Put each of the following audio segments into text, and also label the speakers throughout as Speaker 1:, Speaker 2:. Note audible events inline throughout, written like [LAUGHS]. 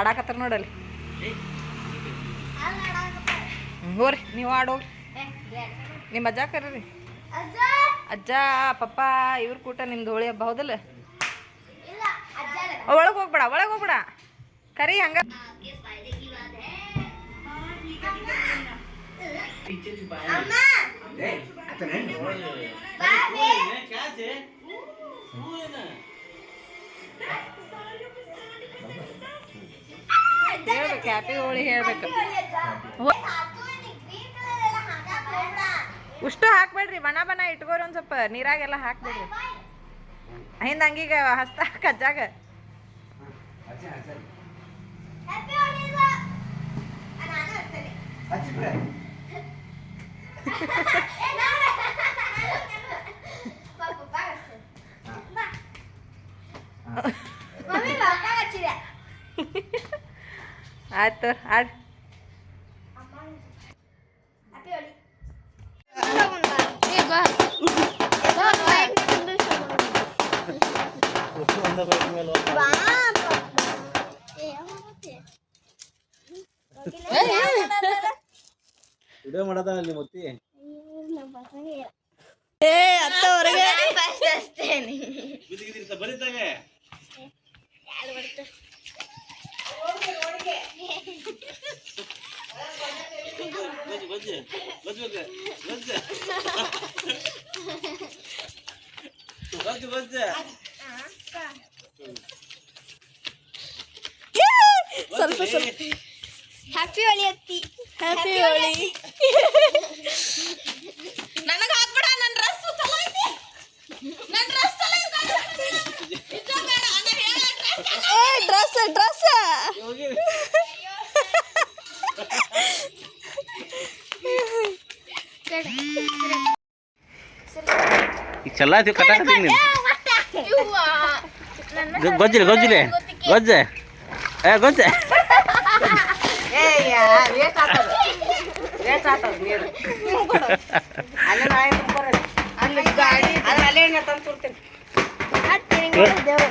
Speaker 1: ಆಡ್ತಾರ ನೋಡಲ್ಲಿ. ಹೋರಿ, ನೀವು ಆಡು. ನಿಮ್ಮ ಅಜ್ಜ ಕರೀರಿ ಅಜ್ಜ, ಪಪ್ಪ, ಇವ್ರ ಕೂಟ ನಿಮ್ದು ಹೋಳಿ ಹಬ್ಬ ಹೌದಲ್ಲ? ಒಳಗೆ ಹೋಗ್ಬೇಡ ಒಳಗೆ ಹೋಗ್ಬೇಡ. ಕರಿ ಹಂಗ. ಹೇಳ್ಬೇಕು ಹ್ಯಾಪಿ ಹೋಳಿ ಹೇಳ್ಬೇಕು. ಉಷ್ಟು ಹಾಕ್ಬೇಡ್ರಿ ಬಣ ಬಣ ಇಟ್ಕೋರಿ ಒಂದ್ ಸ್ವಲ್ಪ, ನೀರಾಗೆಲ್ಲ ಹಾಕ್ಬೇಡ್ರಿ. ಹಿಂದ ಹಂಗೀಗ ಹಸ್ತ ಕಜ್ಜಾಗ ಆಯ್ತು ಆಡ್
Speaker 2: ವಿಡಿಯೋ ಸ್ವಲ್ಪ ಸ್ವಲ್ಪ
Speaker 3: ಹ್ಯಾಪಿ ಹೋಳಿ ಅತ್ತಿ
Speaker 1: ಹ್ಯಾಪಿ ಹೋಳಿ ನನಗೆ ಹಾಕ್ಬಿಡ ನನ್ನ ಡ್ರೆಸ್ ಚಲೋ ಐತಿ ನನ್ನ ಡ್ರೆಸ್ ಚಲೋ ಐತಿ
Speaker 3: ಡ್ರೆಸ್ ಡ್ರೆಸ್
Speaker 2: ಈಗ ಚಲ್ಲ ಆಯ್ತು ಕಟ್ಟಾಕತ್ತೀನಿ ನೀನು. ಗೊಜ್ಜಿಲ್ಲ ಗೊಜ್ಜಿಲೆ ಗೊಜ್ಜೆ ಏ ಗೊಜ್ಜೆ.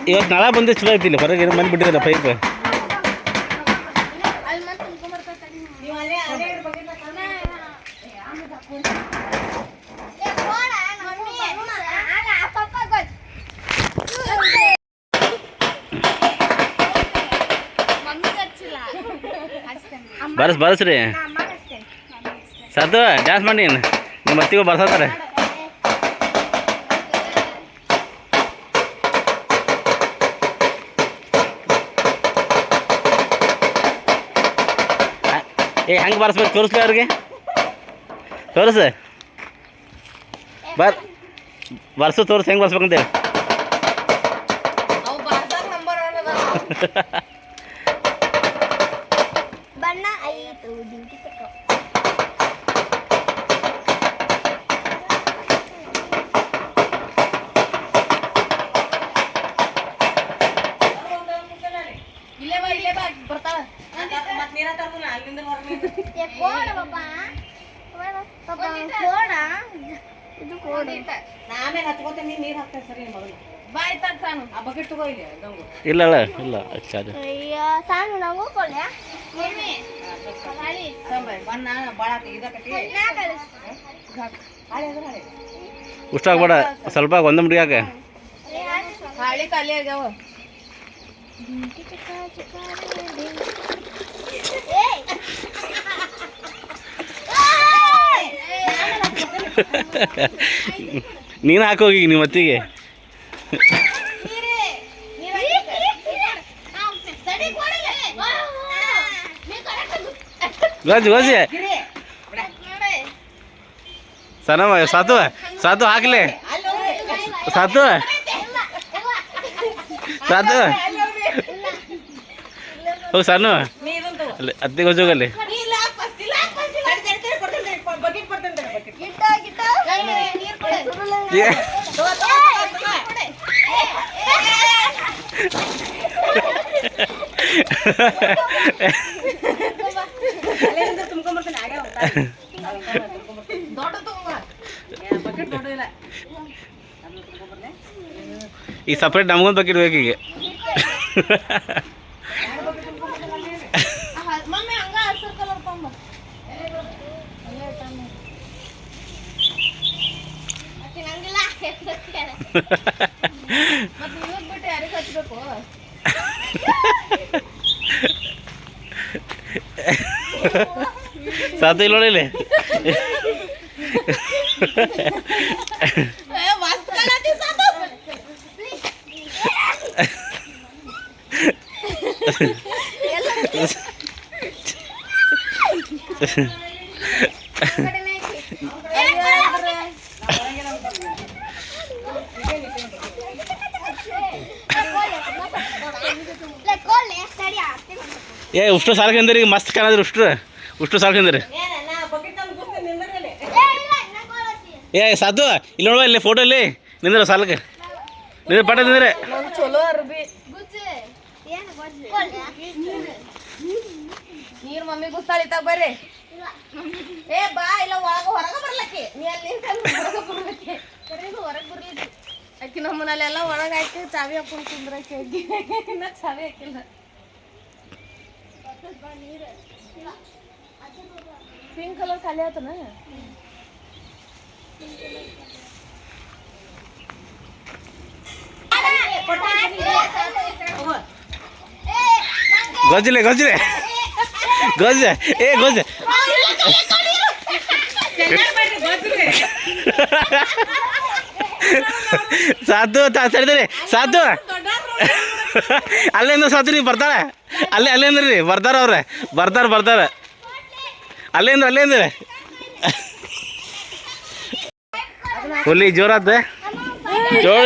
Speaker 2: ಇವತ್ತು ನಳ ಬಂದು ಚಲೋ ಐತಿ ಇಲ್ಲಿ ಹೊರಗೆ ಮನೆ ಬಿಟ್ಟಿದ್ದಾರೆ ಪೈಪ್
Speaker 1: ಇರ್ಬೇಕು
Speaker 2: ಬರಸ್ ಬರಸ್ರಿ ಸದ್ದು ಡ್ಯಾನ್ಸ್ ಮಾಡಿ ನಿಮ್ಮ ಅತ್ತಿಗೂ ಬರ್ಸತ್ತಾರೆ ಏ ಹೆಂಗೆ ಬರ್ಸ್ಬೇಕು? ತೋರಿಸ್ಲಿ ಅವ್ರಿಗೆ. ತೋರಿಸ. ಬರ್ ಬರ್ಸು ತೋರಿಸ್. ಹೆಂಗೆ ಬರ್ಸ್ಬೇಕಂತೇಳಿ
Speaker 1: ಅದ್ರ ಹಾಳೆ
Speaker 2: ಉಷ್ಟು ಆಗ್ಬೇಡ ಸ್ವಲ್ಪ ಒಂದು ಮುಡಿಯಾಕ
Speaker 1: ಹಾಳಿ ಖಾಲಿ ಆಗ್ಯಾವ.
Speaker 2: ನೀನು ಹಾಕೋಗಿ ನಿಮ್ಮ ಅತ್ತಿಗೆ. ಗಜ್ಜಿ ಗಜ್ಜಿ ಸನಮ ಸಾತು ಸಾತು ಹಾಕ್ಲಿ. ಸಾತು. ಸಾತು. ಹೋಗಿ ಸಣ್ಣ
Speaker 1: ನೀ ಇದನ್ನ ತಗೋ
Speaker 2: ಅಲ್ಲಿ
Speaker 3: ಕೊಡೆ
Speaker 2: ಏ,
Speaker 1: ತಗೋ ತಗೋ ತಗೋ ಅಲ್ಲಿಂದ ತುಂಬ್ಕೊಂಬರ್ತೀನಿ ಆಗ್ಯಾವ ದೊಡ್ಡ ತಗೊಂಬ ಬಕೆಟ್ ದೊಡ್ಡ ಇಲ್ಲ ಅದನ್ನ ತುಂಬ್ಕೊಂಬರ್ಲೆ
Speaker 2: ಈಗ ಸಪ್ರೇಟ್ ನಮಗೊಂದು ಬಕೆಟ್ ಬೇಕು [LAUGHS]
Speaker 4: ಮತ್ತೆ ನಿಮಗ್ ಬಿಟ್ಟು ಯಾರಿಗೆ ಹಚ್ಬೇಕು
Speaker 2: ಸಾತು ಇಲ್ಲ [LAUGHS] ಉಷ್ಟು ಸಾಲ್ಕಂದ್ರಿ ಈಗ ಮಸ್ತ್ ಕಾಣದ್ರಿ ಉಷ್ಟು ಉಷ್ಟು ಸಾಲ್ಕಂದ್ರಿ ಏ, ಸಾಧು, ಇಲ್ಲಿ ನೋಡುವ, ಇಲ್ಲಿ ಫೋಟೋ ಇಲ್ಲಿ ನಿಂದ್ರ ಸಾಲಕ್ಕೆ. ನಿಂದ್ರ ಪಟ ನಿಂದ್ರೆ.
Speaker 4: ನೀರ್ ಮಮ್ಮಿ ಗುಸ್ತಾಳಿತಾಗ ಬರ್ರಿ. ಏ, ಬಾ, ಇಲ್ಲ, ಒಳಗ ಹೊರಗ ಬರ್ಲಕ್ಕೆ. ನೀ ಅಲ್ಲಿ ಹೊರಗ ಬರ್ಲಕ್ಕಿ. ಹೊರಗ್ ಬರ್ಲಿಕ್ಕೆ ಅಕ್ಕಿ ನಮ್ಮನೆಲ್ಲ ಒಳಗ ಹಾಕಿ ಚಾವಿ ಹಾಕೊಂಡು ಕುಂದ್ರಕ್ಕೆ ಇನ್ನ ಚಾವಿ ಹಾಕಿಲ್ಲ. ಪಿಂಕ್ ಕಲರ್ ಖಾಲಿ ಆತನ
Speaker 2: ಗಜ್ಲೆ ಗಜ್ಲೆ ಗಜ್ಜ ಏ ಗಜ್ಜ ಸಾತು ತಡಿದ್ರಿ ಸಾತು ಅಲ್ಲಿಂದ ಸಾತು ನೀವು ಬರ್ತಾಳೆ ಅಲ್ಲೇ ಅಲ್ಲೇ ಅಂದ್ರಿ ಬರ್ತಾರ ಅವ್ರೆ. ಬರ್ತಾರ ಬರ್ತಾರ ಅಲ್ಲೇ ಅಂದ್ರೆ ಹುಲಿ ಜೋರಾದ ಜೋರ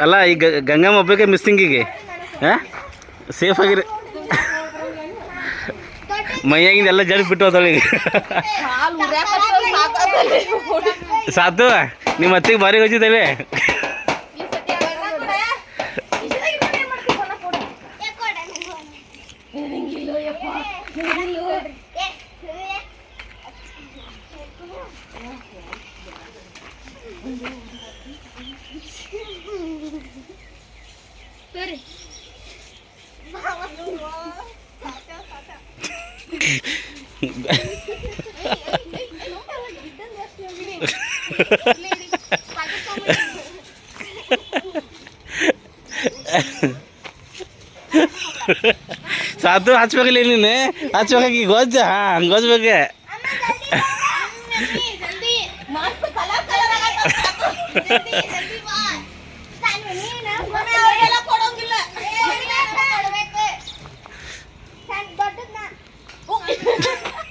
Speaker 2: ಅಲ್ಲ ಈ ಗ- ಗಂಗಮ್ಮ ಒಬ್ಬಕ್ಕೆ ಮಿಸ್ಸಿಂಗ್ ಈಗ. ಹಾಂ? ಸೇಫ್ ಆಗಿರಿ. ಮೈಯಾಗಿಂದ ಎಲ್ಲ ಜಡ್ ಬಿಟ್ಟು ಹೋದಳು ಈಗ. ಸಾತು? ನಿಮ್ಮ ಅತ್ತಿಗೆ ಬಾರಿ ಹೋಗಿದ್ದೇವೆ
Speaker 4: ಈ ಸತಿ ಅಣ್ಣ ಕೊಡ. ಇಷ್ಟಾಗಿ ನೋಡಿ ಏನ್ ಮಾಡ್ತಿ ಕೊಡ ಕೊಡ.
Speaker 2: ಸಾತು ಹಚ್ಬೇಕಿಲ್ಲ ನೀನು ಹಚ್ಬೇಕಾಗಿ ಗೊಜ್ಜ ಹಾಂ ಗೊಜ್ಬೇಕು
Speaker 4: ಮಸ್ತ್ ಕಲರ್ ಕಲರ್
Speaker 1: ಅವ್ರಿಗೆಲ್ಲ
Speaker 4: ಕೊಡೋಂಗಿಲ್ಲ ಅಲ್ಲಿ ಪಪ್ಪ ಹಾಕ್ರಿ ಮತ್ತೆ
Speaker 1: ಜಲ್ದಿ ತಗೊಂಬಮ್ಮ. ಏ, ಸುಮ್ನೆ ಕೊಡ ಅಂತ ಮಾತಾಡಿದ್ರೆ. ಅಕ್ಕ ಬಿಟ್ಟು. ಅವ ನೀವು ಪಟ್ಟಾಗ ಹೋಗ್ ಬಣ್ಣ ತಗೊಂಡ್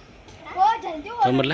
Speaker 1: తమ్ముళ్ళ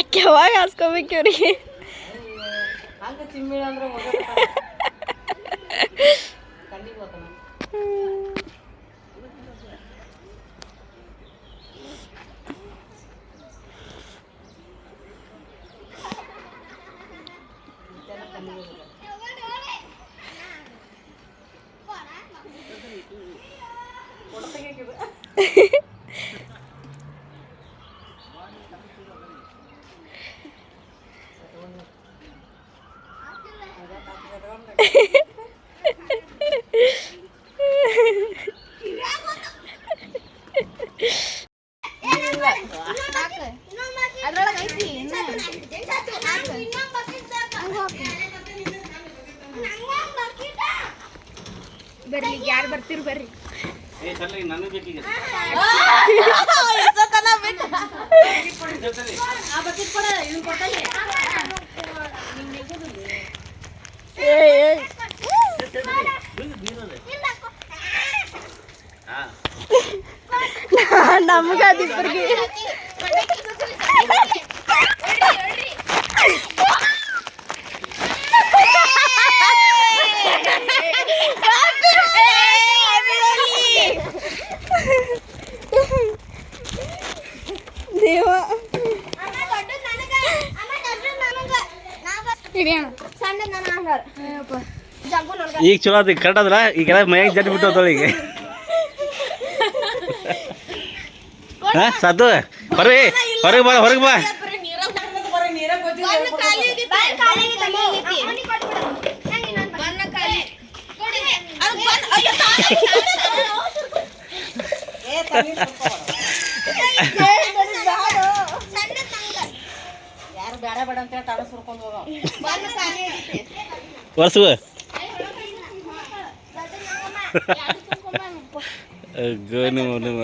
Speaker 4: ಅಕ್ಕಿ ಯಾವಾಗ ಹಾಸ್ಕೋಬೇಕು ಇವ್ರಿಗೆ?
Speaker 1: ಹೋಗ್, [LAUGHS] ಹೋಗ್. ಐತಿ.
Speaker 3: ಬರ್ರಿ ಯಾರು ಬರ್ತೀರಿ ಬರ್ರಿ. ನಮ್ಗ ಅದಿಬ್ಬರಿಗೆ
Speaker 2: ಈಗ ಚಲೋ ಅದಕ್ಕೆ ಕರೆಕ್ಟ್ ಅದ್ರ ಈಗೆಲ್ಲ ಮೈಯಾಗ ಜಡ್ ಬಿಟ್ಟು ಈಗ. ಹಾ ಸದ್ದು ಹೊರಗೆ ಹೊರಗೆ ಬಾ ಹೊರಗೆ ಬಾ.
Speaker 5: ಯಾರು ಬೇಡ ಬೇಡ ಅಂತ ಹೇಳಿ ಸುರ್ಕೊಂಡು ಹೋಗೋ
Speaker 1: ಖಾಲಿ ಆಗೈತಿ.
Speaker 2: ವರ್ಷವ ನಿಮ್ಮ ನಿಮ್ಮ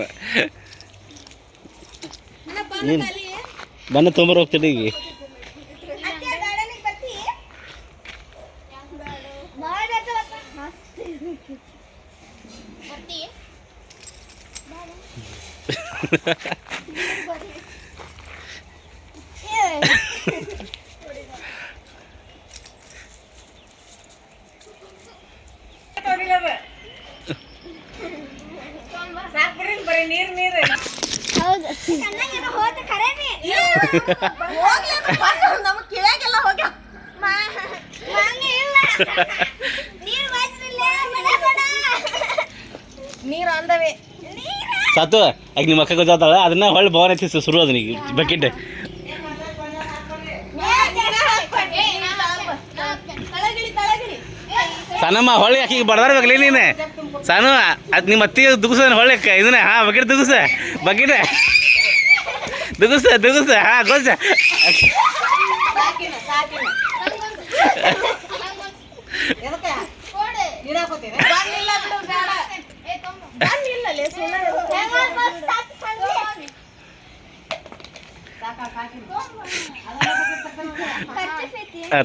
Speaker 1: ಇನ್ನ ಬಣ್ಣ
Speaker 2: ಏನು
Speaker 1: ಖಾಲಿ.
Speaker 2: ಬಣ್ಣ ತೊಂಬರ್ ಹೋಗ್ತೀನಿ ಈಗ
Speaker 1: ಬರ್ತಿ?
Speaker 5: ಸಾಕ್ಬಿಡ್ರಿ [LAUGHS] ಬರೀ ನೀರ್ ನೀರ್
Speaker 1: ಹೋಗ್ಲಿ ಅದು ಬಣ್ಣ ನಮಗ್ ಕಿವ್ಯಾಗೆಲ್ಲ ಹೋಗ್ಯಾವ. ನೀರು ಅಂದವೆ.
Speaker 2: ಸತ್ತು ಆಗ ನಿಮ್ಮ ಅಕ್ಕ ಗೊತ್ತಾಳ ಅದನ್ನ ಹೊಳ್ಳಿ ಭವನ ಐತಿ ಶುರು ಅದ ನೀ ಬಕೆಟ್
Speaker 1: ತಳಗಿಳಿ ತಳಗಿಳಿ.
Speaker 2: ಸಣ್ಣಮ್ಮ ಹೊಳ್ಳಿ ಆಕಿಗೆ ಬಡದಾರ್ಬೇಕಲ್ಲ ನೀನು. ಸಣ್ಣ ಅದು ನಿಮ್ಮ ಅತ್ತಿ ದುಗುಸ ಹೊಳ್ಳಿ ಇದನ್ನ ಹಾ ಬಕೆಟ್ ದುಗ್ಸ ಬಕೆಟ್. ದುಗುಸ ದುಗುಸ ಹಾ
Speaker 5: ಸಾಕಿನ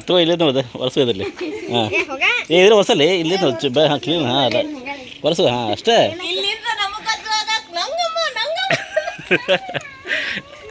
Speaker 2: ತೋ ಇಲ್ಲೇ ನೋಡಿದೆ ವರ್ಷ ಇದರಲ್ಲಿ. ಹಾಂ. ಏ ಇದ್ರೆ ಹೊಸಲಿ ಇಲ್ಲೇ ನೋಡಿ ಬ ಹಾಂ ಕ್ಲೀನ್ ಹಾಂ ಅದ. ವರ್ಷ ಹಾಂ ಅಷ್ಟೇ. [LAUGHS]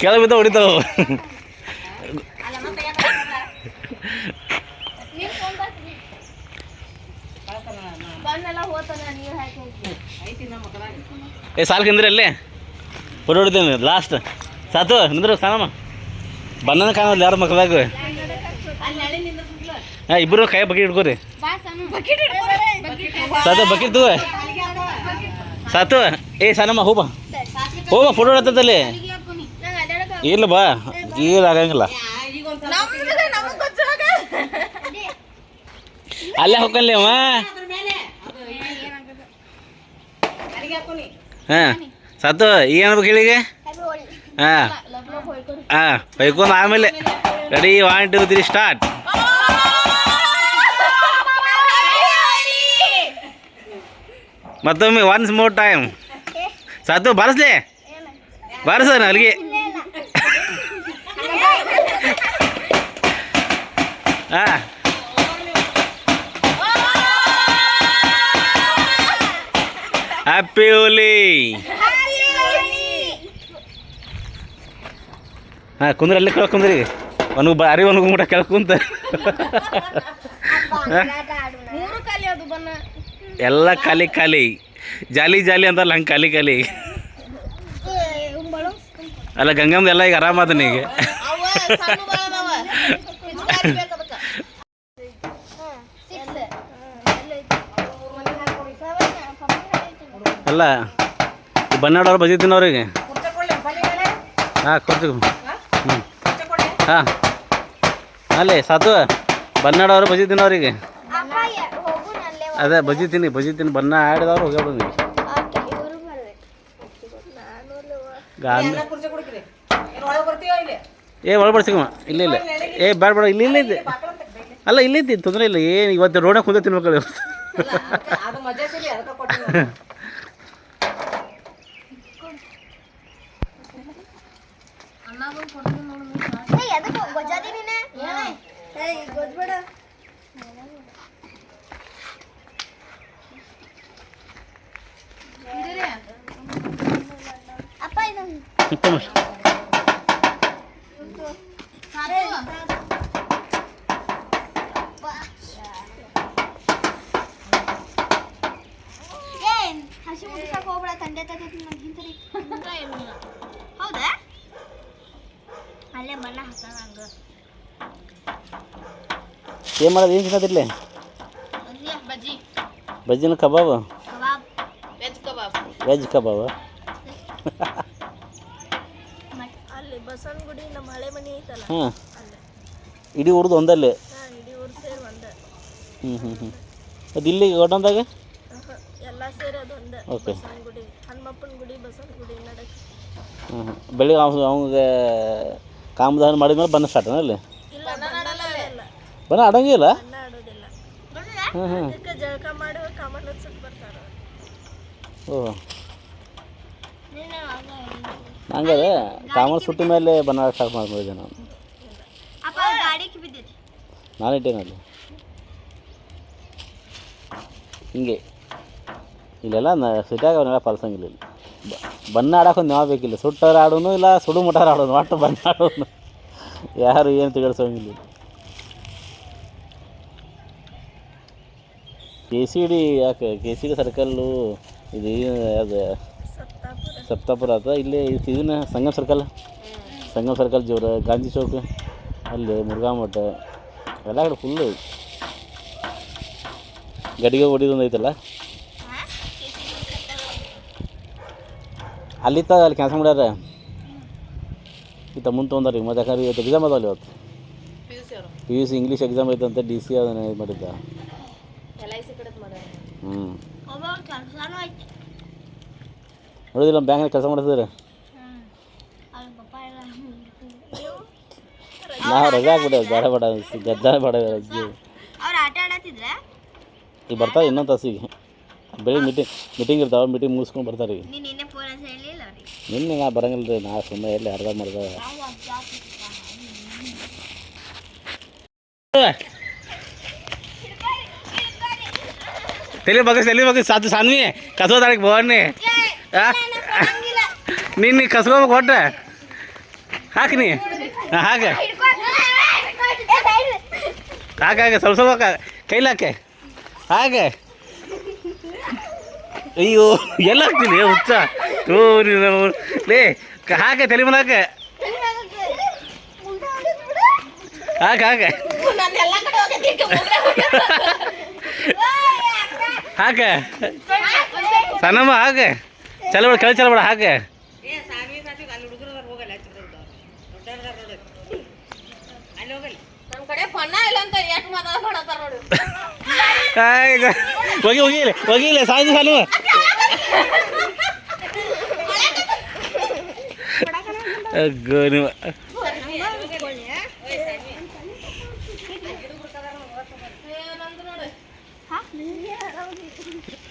Speaker 5: ನಮ್ಮ ಹೊಡಿತಾವ.
Speaker 2: ಏ, ಸಾಲ್ ಕಂದ್ರಿ ಅಲ್ಲೇ. ಫೋಟೋ ಹೊಡಿತೇನೆ ಲಾಸ್ಟ್ ಸಾತು, ನಿಂದ್ರು, ಸಾನಮ್ಮ. ಬಂದನ ಕಾಣಲ್ಲ ಯಾರು ಮಕ್ಕಳಾಗ? ಹಾಂ ಇಬ್ಬರು ಕೈ ಬಕೆಟ್ ಹಿಡ್ಕೋರಿ. ಸಾತು, ಬಕೆಟ್ ಸಾತು, ಏ, ಸಾನಮ್ಮ ಹೋಗ ಹೋಗ ಫೋಟೋ ಹೊಡತಲ್ಲಿ ಇಲ್ಲ ಬಾ ಈಗ ಆಗಂಗಿಲ್ಲ ಅಲ್ಲೇ ಹೋಗಲ್ಲೇ ಅವ
Speaker 5: ಸತ್ತು ಮೇಲೆ ಅದು ಅಡಿಗೆ ಹಾಕೋನಿ
Speaker 2: ಹಾಂ ಸಾತು ಈಗ ಏನ್ಬೇಕು ಹೇಳಿಗೆ? ಹಾಂ ಹಾಂ ಬೈಕೊಂಡ್ ಆಮೇಲೆ ready one two three start ಮತ್ತೊಮ್ಮೆ ಒನ್ಸ್ ಮೋರ್ ಟೈಮ್ ಸತ್ತು ಬಾರಿಸ್ಲಿ? ಬಾರಿಸ ಅಲ್ಲಿಗೆ. ಹಾಂ ಹ್ಯಾಪಿ ಹೋಲಿ ಹಾಂ, ಕುಂದ್ರೆ, ಅಲ್ಲಿ ಕೆಳಗೆ ಕುಂದ್ರಿ. ಒನಗು ಬಾರಿ ಒನಗು ಮುಟ ಕೆಳಗೆ ಎಲ್ಲ ಖಾಲಿ ಖಾಲಿ. ಜಾಲಿ ಜಾಲಿ ಅಂತಲ್ಲ ಹಂಗೆ ಖಾಲಿ ಖಾಲಿ. ಅಲ್ಲ ಗಂಗಮ್ದು ಎಲ್ಲ ಈಗ ಆರಾಮದ ಈಗ. ಅಲ್ಲ ಬನ್ನಾಡವ್ರು
Speaker 5: ಬಂದಿದ್ದೀನಿ ಅವ್ರಿಗೆ.
Speaker 2: ಹಾಂ ಕೊಡ್ತೀವಿ. ಹ್ಞೂ ಹಾಂ. ಅಲ್ಲೇ ಸಾತು ಬನ್ನಾಡವ್ರು ಬಂದಿದ್ದೀನಿ ಅವರಿಗೆ. ಅದೇ ಬಜಿತೀನಿ ಬಜಿತೀನಿ ಬನ್ನ ಆಡಿದವ್ರು ಹೋಗ್ಯಾವ ನೀವು
Speaker 5: ಗಾಮಿ
Speaker 2: ಏ ಒಳಬಡ್ಸಿಕಮ್ಮ ಇಲ್ಲ ಇಲ್ಲ. ಏ ಬೇಡ ಬೇಡ ಇಲ್ಲಿ ಇಲ್ಲ ಇದೆ
Speaker 5: ಬಾಕಲ ತೆಗ್ದು
Speaker 2: ಅಲ್ಲ ಇಲ್ಲಿದ್ದಿ ತೊಂದರೆ ಇಲ್ಲ. ಏನು ಇವತ್ತು ರೋಡ ಕುಂದ ತಿನ್ಬೇಕಲ್ಲ ಇವತ್ತು [LAUGHS]
Speaker 5: ಅಲ್ಲ ಅದಕ್ಕೆ- ಅದು ಮಜಾ ಸಿರಿ ಅದಕ್ಕೆ ಕೊಟ್ಟಿನಿ
Speaker 3: ಅಪ್ಪ ಇದು
Speaker 2: ತಮ್ಮ
Speaker 3: ಏನ್ ಹಸಿ ಮುಟ್ಸಕ್ ಹೋಗ್ಬೇಡ ತಂದೆ ತಾಯಿ ಹಿಂತರಿ ಹೌದಾ ಅಲ್ಲೇ ಬಣ್ಣ ಹಾಕೋಣ ಹಂಗ
Speaker 2: ಏನು ಮಾಡೋದು? ಏನು ತಿನ್ನೋದಿಲ್ಲ
Speaker 1: ಬಜ್ಜಿ
Speaker 2: ಬಜ್ಜಿನ ಕಬಾಬ್?
Speaker 3: ಕಬಾಬ್.
Speaker 1: ವೆಜ್ ಕಬಾಬ್.
Speaker 2: ಹಾಂ ಇಡೀ ಊರ್ದು ಒಂದಲ್ಲಿ? ಹ್ಞೂ ಹ್ಞೂ ಹ್ಞೂ ಅದು ಇಲ್ಲಿ
Speaker 3: ಒಂದ
Speaker 2: ಓಕೆ.
Speaker 3: ಗುಡಿ. ಹನುಮಪ್ಪನ ಗುಡಿ ಬಸವನಗುಡಿ ನಡಕ್.
Speaker 2: ಹ್ಞೂ ಹ್ಞೂ ಬೆಳಿಗ್ಗೆ ಅವ್ನಿಗೆ ಕಾಮದಾನ ಮಾಡಿದ್ಮೇಲೆ ಬನ್ನ ಸ್ಟಾರ್ಟ್ ಅಲ್ಲಿ?
Speaker 3: ಬಣ್ಣ
Speaker 2: ಬನ್ನ ಆಡಂಗಿಲ್ಲ ಹ್ಞೂ ಹ್ಞೂ
Speaker 3: ಅದಕ್ಕೆ ಜಳಕ ಮಾಡಿ ಕಾಮನ್ ಹಚ್ಚಕ್ ಬರ್ತಾರ?
Speaker 2: ಓ ಹಂಗೆ ಕಾಮನ್ ಸುಟ್ಟಿ ಮೇಲೆ ಬಣ್ಣ ಸ್ಟಾರ್ಟ್ ಮಾಡ್ಕೊಂಡಿದ್ದೆ ನಾನು. ನಾನು ಇಟ್ಟೇನಲ್ಲಿ ಹಿಂಗೆ. ಇಲ್ಲೆಲ್ಲ ನ ಸಿಟ್ಯಾಗ ಅವನ್ನೆಲ್ಲ ಪಲ್ಸಂಗಿಲ್ಲ ಇಲ್ಲಿ. ಬ- ಬಣ್ಣ ಆಡಕ್ಕೆ ಒಂದು ಯಾವ ಬೇಕಿಲ್ಲ. ಸುಟ್ಟವ್ರು ಆಡೋನು ಇಲ್ಲ ಸುಡು ಮುಟ್ಟಾರ ಆಡೋನು ಒಟ್ಟು ಬಣ್ಣ ಆಡೋನು ಯಾರು ಏನು ತಿಳ್ಸೋಂಗಿಲ್ಲ ಕೆ ಸಿ ಡಿ ಯಾಕೆ ಕೆ ಸಿ ಡಿ ಸರ್ಕಲ್ಲು ಇದು ಅದು ಸಪ್ತಾಪುರ ಆತ ಇಲ್ಲಿ ಇದನ್ನ ಸಂಗಮ್ ಸರ್ಕಲ್? ಸಂಗಮ್ ಸರ್ಕಲ್ ಜೋರ ಗಾಂಧಿ ಚೌಕ್ ಅಲ್ಲಿ ಮುರುಘಾ ಮಠ ಎಲ್ಲ ಕಡೆ ಫುಲ್ಲು ಗಡಿಗೆ ಹೊಡಿದೊಂದು ಐತಲ್ಲ ಅಲ್ಲಿತ್ತ ಅಲ್ಲಿ ಕ್ಯಾನ್ಸಲ್ ಮಾಡ್ಯಾರ? ಇತ್ತ ಮುಂದೆ ತೊಗೊಂಡಾರ ಮತ್ತೆ ಯಾಕಂದ್ರೆ ಇವತ್ತು ಎಕ್ಸಾಮ್ ಅದಾವಲ್ಲ ಇವತ್ತು.
Speaker 5: ಪಿ ಯು ಸಿ ಅವರು.
Speaker 2: P U C English exam ಐತಂತ D C ಅದನ್ನ ಇದು ಮಾಡಿದ್ದ
Speaker 5: ಎಲ್ ಐ ಸಿ ಕಡೆ ಮಾಡ್ಯಾರ
Speaker 2: ಹ್ಞೂ ನೋಡಿದಿಲ್ಲ ಬ್ಯಾಂಕ್ನಾಗ ಕೆಲಸ
Speaker 3: ಮಾಡಿದ್ರೆ [LAUGHS]
Speaker 2: ನಾವು ರಜೆ ಹಾಕ್ಬಿಟ್ಟೆ ಬೇಡ ಬೇಡ ಗದ್ದ ಬೇಡ ಈಗ ಬರ್ತಾರೆ ಇನ್ನೊಂದು ತಾಸಿಗೆ. ಬೆಳಿಗ್ಗೆ ಮೀಟಿಂಗ್ ಮೀಟಿಂಗ್ ಇರ್ತಾವೆ ಮೀಟಿಂಗ್ ಮುಗಿಸ್ಕೊಂಡು ಬರ್ತಾರೆ ಈಗ.
Speaker 3: ನಿನ್ನೆ
Speaker 2: ನಾ ಬರಂಗಿಲ್ಲ ರೀ ನಾ ಸುಮ್ಮನೆ ಎಲ್ಲಿ ಅರ್ಧ ಮಾಡ್ದ. ತಲೆ ಬಗ್ಗೆ ತಲೆ ಬಗ್ಗೆ ಸಾತು ಸಾನ್ವಿ ಕಸೋದಾಳಿಗೆ ಬೋಣ್ಣಿ ನೀನು ಕಸ್ಕೋಬೇಕು ಕೊಟ್ಟೆ ಹಾಕಿ ನೀ ಹಾಂ ಹಾಕ ಹಾಕ ಸ್ವಲ್ಪ ಸ್ವಲ್ಪ ಹಾಕ ಕೈಲಿ ಹಾಕೆ. ಹಾಗೆ. ಅಯ್ಯೋ ಎಲ್ಲ ಹಾಕ್ತೀನಿ ಹುಚ್ಚ. ತೋರಿ ನೀನು ಲೇ ಹಾಕೆ ತಲೆ ಮೇಲೆ ಹಾಕೆ ಹಾಕ ಹಾಕೆ ಹಾಕೆ ಸಣ್ಣಮ್ಮ ಹಾಕೆ ಚಲ ಬೇಡ ಕೆಳ ಚಲ ಬೇಡ ಹಾಕೆ ಹೋಗಿ ಹೋಗಿಲ್ಲ ಹೋಗಿಲ್ಲ. ಸಾಯ್ದು ಸಾಲು ಅಗ್ಗೋ ನೀವು.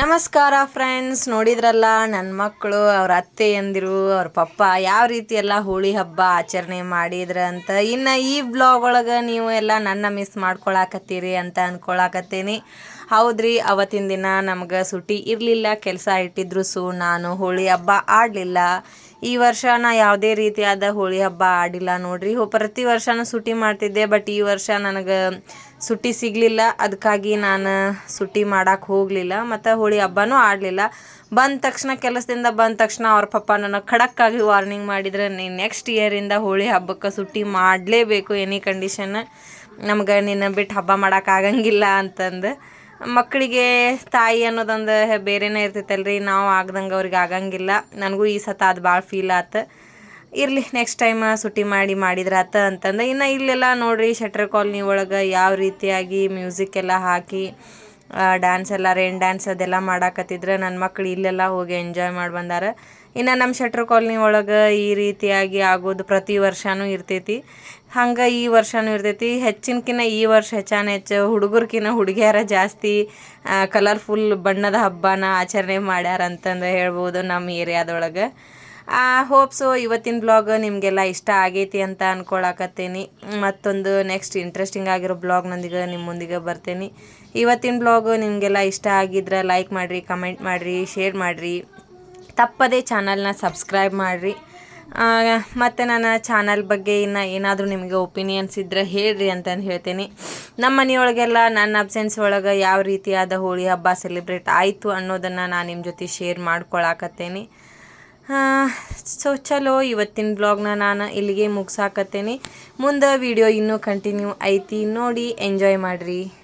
Speaker 6: ನಮಸ್ಕಾರ ಫ್ರೆಂಡ್ಸ್ ನೋಡಿದ್ರಲ್ಲ ನನ್ನ ಮಕ್ಕಳು ಅವ್ರ ಅತ್ತೆ ಎಂದಿರು, ಅವ್ರ ಪಪ್ಪ ಯಾವ ರೀತಿ ಎಲ್ಲ ಹೋಳಿ ಹಬ್ಬ ಆಚರಣೆ ಮಾಡಿದ್ರ ಅಂತ ಇನ್ನು ಈ ಬ್ಲಾಗ್ ಒಳಗೆ ನೀವು ಎಲ್ಲ ನನ್ನ ಮಿಸ್ ಮಾಡ್ಕೊಳಕತ್ತೀರಿ ಅಂತ ಅಂದ್ಕೊಳಕತ್ತೀನಿ ಹೌದ್ರಿ, ಅವತ್ತಿನ ದಿನ ನಮ್ಗೆ ಸುಟಿ ಇರಲಿಲ್ಲ, ಕೆಲಸ ಇಟ್ಟಿದ್ರು, ಸೊ ನಾನು ಹೋಳಿ ಹಬ್ಬ ಆಡಲಿಲ್ಲ. ಈ ವರ್ಷ ನಾ ಯಾವುದೇ ರೀತಿಯಾದ ಹೋಳಿ ಹಬ್ಬ ಆಡಿಲ್ಲ ನೋಡ್ರಿ. ಪ್ರತಿ ವರ್ಷನೂ ಸುಟಿ ಮಾಡ್ತಿದ್ದೆ ಬಟ್ ಈ ವರ್ಷ ನನಗೆ ಸುಟ್ಟಿ ಸಿಗಲಿಲ್ಲ ಅದಕ್ಕಾಗಿ ನಾನು ಸುಟ್ಟಿ ಮಾಡಕ್ಕೆ ಹೋಗಲಿಲ್ಲ, ಮತ್ತು ಹೋಳಿ ಹಬ್ಬನೂ ಆಡಲಿಲ್ಲ. ಬಂದ ತಕ್ಷಣ ಕೆಲಸದಿಂದ ಬಂದ ತಕ್ಷಣ ಅವ್ರ ಪಪ್ಪ ನನಗೆ ಖಡಕ್ಕಾಗಿ ವಾರ್ನಿಂಗ್ ಮಾಡಿದ್ರೆ, ನೀ ನೆಕ್ಸ್ಟ್ ಇಯರಿಂದ ಹೋಳಿ ಹಬ್ಬಕ್ಕೆ ಸುಟ್ಟಿ ಮಾಡಲೇಬೇಕು ಎನಿ ಕಂಡೀಷನ್ ನಮ್ಗೆ ನಿನ್ನ ಬಿಟ್ಟು ಹಬ್ಬ ಮಾಡೋಕ್ಕಾಗಂಗಿಲ್ಲ ಅಂತಂದು. ಮಕ್ಕಳಿಗೆ ತಾಯಿ ಅನ್ನೋದೊಂದು ಬೇರೆನೇ ಇರ್ತೈತಲ್ರಿ ನಾವು ಆಗ್ದಂಗೆ ಅವ್ರಿಗೆ ಆಗಂಗಿಲ್ಲ. ನನಗೂ ಈ ಸತ ಅದು ಭಾಳ ಫೀಲ್ ಆತು. ಇರಲಿ ನೆಕ್ಸ್ಟ್ ಟೈಮ್ ಸುಟಿ ಮಾಡಿ ಮಾಡಿದ್ರೆ ಆತ ಅಂತಂದು. ಇನ್ನು ಇಲ್ಲೆಲ್ಲ ನೋಡ್ರಿ ಶೆಟ್ರ್ ಕಾಲೋನಿ ಒಳಗೆ ಯಾವ ರೀತಿಯಾಗಿ ಮ್ಯೂಸಿಕ್ ಎಲ್ಲ ಹಾಕಿ ಡ್ಯಾನ್ಸ್ ಎಲ್ಲ ರೈನ್ ಡ್ಯಾನ್ಸ್ ಅದೆಲ್ಲ ಮಾಡಾಕತ್ತಿದ್ರೆ ನನ್ನ ಮಕ್ಳು ಇಲ್ಲೆಲ್ಲ ಹೋಗಿ ಎಂಜಾಯ್ ಮಾಡಿ ಬಂದಾರ. ಇನ್ನು ನಮ್ಮ ಶೆಟ್ರ್ ಕಾಲೋನಿ ಒಳಗೆ ಈ ರೀತಿಯಾಗಿ ಆಗೋದು ಪ್ರತಿ ವರ್ಷವೂ ಇರ್ತೈತಿ. ಹಂಗೆ ಈ ವರ್ಷವೂ ಇರ್ತೈತಿ. ಹೆಚ್ಚಿನಕಿನ್ನ ಈ ವರ್ಷ ಹೆಚ್ಚಾನ ಹೆಚ್ಚು ಹುಡುಗರ್ಕಿನ್ನ ಹುಡುಗಿಯರ ಜಾಸ್ತಿ ಕಲರ್ಫುಲ್ ಬಣ್ಣದ ಹಬ್ಬನ ಆಚರಣೆ ಮಾಡ್ಯಾರ ಅಂತಂದು ಹೇಳ್ಬೋದು ನಮ್ಮ ಏರಿಯಾದೊಳಗೆ. ಹೋಪ್ಸು ಇವತ್ತಿನ ಬ್ಲಾಗ್ ನಿಮಗೆಲ್ಲ ಇಷ್ಟ ಆಗೈತಿ ಅಂತ ಅಂದ್ಕೊಳಕತ್ತೀನಿ ಮತ್ತೊಂದು ನೆಕ್ಸ್ಟ್ ಇಂಟ್ರೆಸ್ಟಿಂಗ್ ಆಗಿರೋ ಬ್ಲಾಗ್ನೊಂದಿಗೆ ನಿಮ್ಮ ಮುಂದಿಗೆ ಬರ್ತೀನಿ. ಇವತ್ತಿನ ಬ್ಲಾಗು ನಿಮಗೆಲ್ಲ ಇಷ್ಟ ಆಗಿದ್ರೆ ಲೈಕ್ ಮಾಡಿರಿ ಕಮೆಂಟ್ ಮಾಡಿರಿ ಶೇರ್ ಮಾಡಿರಿ. ತಪ್ಪದೇ ಚಾನಲ್ನ ಸಬ್ಸ್ಕ್ರೈಬ್ ಮಾಡಿರಿ. ಮತ್ತು ನನ್ನ ಚಾನಲ್ ಬಗ್ಗೆ ಇನ್ನು ಏನಾದರೂ ನಿಮಗೆ ಒಪಿನಿಯನ್ಸ್ ಇದ್ದರೆ ಹೇಳ್ರಿ ಅಂತಂದು ಹೇಳ್ತೀನಿ. ನಮ್ಮ ಮನೆಯೊಳಗೆಲ್ಲ ನನ್ನ ಅಬ್ಸೆನ್ಸ್ ಒಳಗೆ ಯಾವ ರೀತಿಯಾದ ಹೋಳಿ ಹಬ್ಬ ಸೆಲೆಬ್ರೇಟ್ ಆಯಿತು ಅನ್ನೋದನ್ನು ನಾನು ನಿಮ್ಮ ಜೊತೆ ಶೇರ್ ಮಾಡ್ಕೊಳಕತ್ತೇನೆ. ಸೊ ಚಲೋ, ಇವತ್ತಿನ ಬ್ಲಾಗ್ನ ನಾನು ಇಲ್ಲಿಗೆ ಮುಗಿಸಾಕತ್ತೇನೆ. ಮುಂದೆ ವಿಡಿಯೋ ಇನ್ನೂ ಕಂಟಿನ್ಯೂ ಐತಿ, ನೋಡಿ ಎಂಜಾಯ್ ಮಾಡಿರಿ.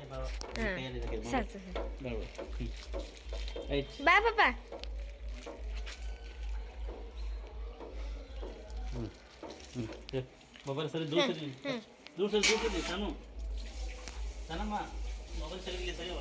Speaker 2: ಸಾಕು ಆಯ್ತು.
Speaker 3: ಬಾ ಪಾಪ
Speaker 2: ಮೊಬೈಲ್ ಸರಿ ದೂರ ಸರಿ ದೂರ ಸರಿ ದೂರ ಸರಿ ಸಾನು ಸಾನಮ್ಮ ಮೊಬೈಲ್ ಸರಿ ಸರಿ